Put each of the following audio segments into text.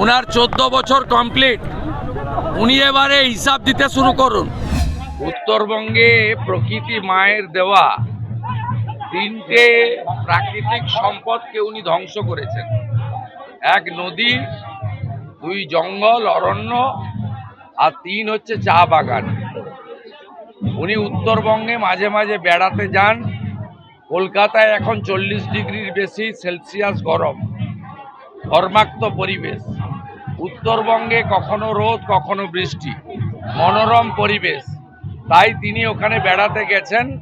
ওনার চোদ্দ বছর কমপ্লিট উনি এবারে হিসাব দিতে শুরু করুন। উত্তরবঙ্গে প্রকৃতি মায়ের দেওয়া তিনটে প্রাকৃতিক সম্পদকে উনি ধ্বংস করেছেন। এক নদী, দুই জঙ্গল, অরণ্য, আর তিন হচ্ছে চা বাগান। উনি উত্তরবঙ্গে মাঝে মাঝে বেড়াতে যান। কলকাতায় এখন চল্লিশ ডিগ্রির বেশি সেলসিয়াস গরম। ঘর্মাক্ত পরিবেশ। উত্তরবঙ্গে কখনো রোদ, কখনো বৃষ্টি। মনোরম পরিবেশ। তাই তিনি ওখানে বেড়াতে গেছেন।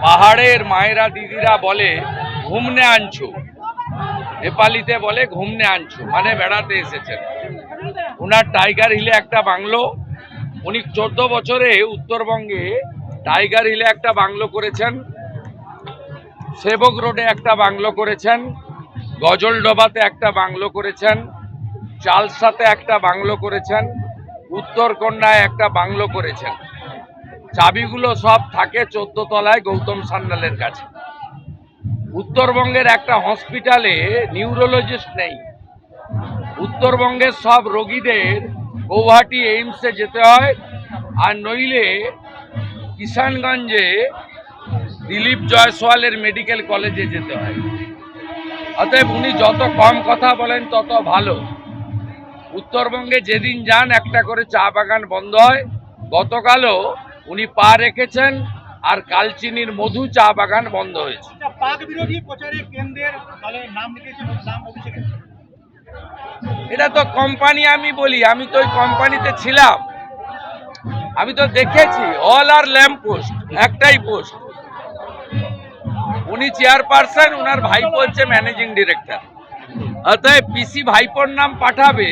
পাহাড়ের মায়েরা দিদিরা বলে, ঘুমনে আনছু। নেপালিতে বলে, ঘুমনে আনছু। মানে বেড়াতে এসেছেন। ওনার টাইগার হিলে একটা বাংলো। উনি চোদ্দ বছরে উত্তরবঙ্গে টাইগার হিলে একটা বাংলো করেছেন। সেবক রোডে একটা বাংলো করেছেন। গজলডোবাতে একটা বাংলো করেছেন। চালসাতে একটা বাংলো করেছেন, উত্তরকন্যায় একটা বাংলো করেছেন। চাবিগুলো সব থাকে চোদ্দ তলায় গৌতম সান্যালের কাছে। উত্তরবঙ্গের একটা হসপিটালে নিউরোলজিস্ট নেই। উত্তরবঙ্গের সব রোগীদের গৌহাটি এইমসে যেতে হয়, আর নইলে কিষানগঞ্জে দিলীপ জয়সওয়ালের মেডিকেল কলেজে যেতে হয়। অতএব উনি যত কম কথা বলেন, তত ভালো। উত্তরবঙ্গে যেদিন যান একটা করে চা বাগান বন্ধ হয়। গতকালও উনি পা রেখেছেন আর কালচিনির মধু চা বাগান বন্ধ হয়েছে। এটা তো কোম্পানি আমি বলি আমি তো ওই কোম্পানিতে ছিলাম। আমি তো দেখেছি অল আর ল্যাম্প পোস্ট একটাই পোস্ট উনি চেয়ারপারসন উনার ভাইপো হচ্ছে ম্যানেজিং ডিরেক্টর অতএব পিসি ভাইপোর নাম পাঠাবে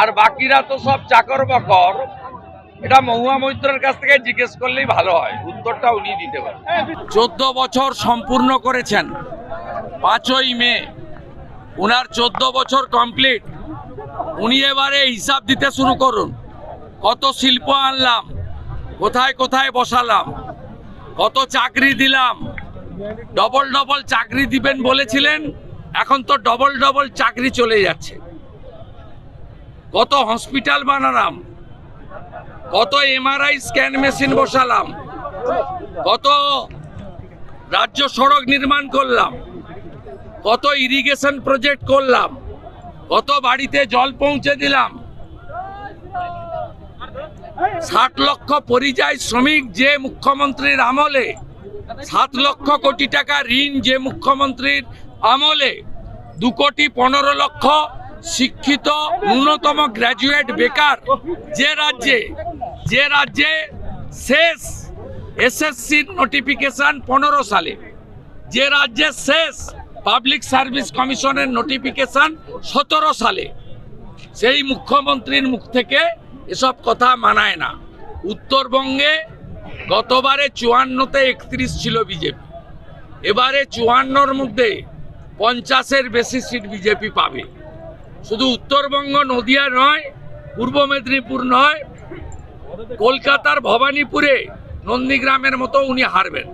আর বাকিরা তো সব চাকর বাকর। এটা মহুয়া মৈত্রের কাছ থেকে জিজ্ঞেস করলেই ভালো হয়, উত্তরটা উনি দিতে পারেন। চোদ্দ বছর সম্পূর্ণ করেছেন, পাঁচই মে। উনার চোদ্দ বছর কমপ্লিট উনি এবারে হিসাব দিতে শুরু করুন, কত শিল্প আনলাম, কোথায় কোথায় বসালাম, কত চাকরি দিলাম ডবল ডবল চাকরি দিবেন বলেছিলেন, এখন তো ডবল ডবল চাকরি চলে যাচ্ছে। কত হসপিটাল বানালাম, কত এমআরআই স্ক্যান মেশিন বসালাম, কত রাজ্য সড়ক নির্মাণ করলাম, কত ইরিগেশন প্রজেক্ট করলাম, কত বাড়িতে জল পৌঁছে দিলাম। ষাট লক্ষ পরিযায়ী শ্রমিক যে মুখ্যমন্ত্রীর আমলে সাত লক্ষ কোটি টাকা ঋণ যে মুখ্যমন্ত্রীর আমলে, দু কোটি পনেরো লক্ষ শিক্ষিত ন্যূনতম গ্র্যাজুয়েট বেকার যে রাজ্যে যে রাজ্যে শেষ এসএসসির নোটিফিকেশন পনেরো সালে, যে রাজ্যে শেষ পাবলিক সার্ভিস কমিশনের নোটিফিকেশন সতেরো সালে, সেই মুখ্যমন্ত্রীর মুখ থেকে এসব কথা মানায় না। উত্তরবঙ্গে গতবারে চুয়ান্নতে একত্রিশ ছিল বিজেপি। এবারে চুয়ান্নর মধ্যে পঞ্চাশের বেশি সিট বিজেপি পাবে। শুধু উত্তরবঙ্গ নদিয়া নয় পূর্ব মেদিনীপুর নয় কলকাতার ভবানীপুরে নন্দীগ্রামের মতো উনি হারবেন।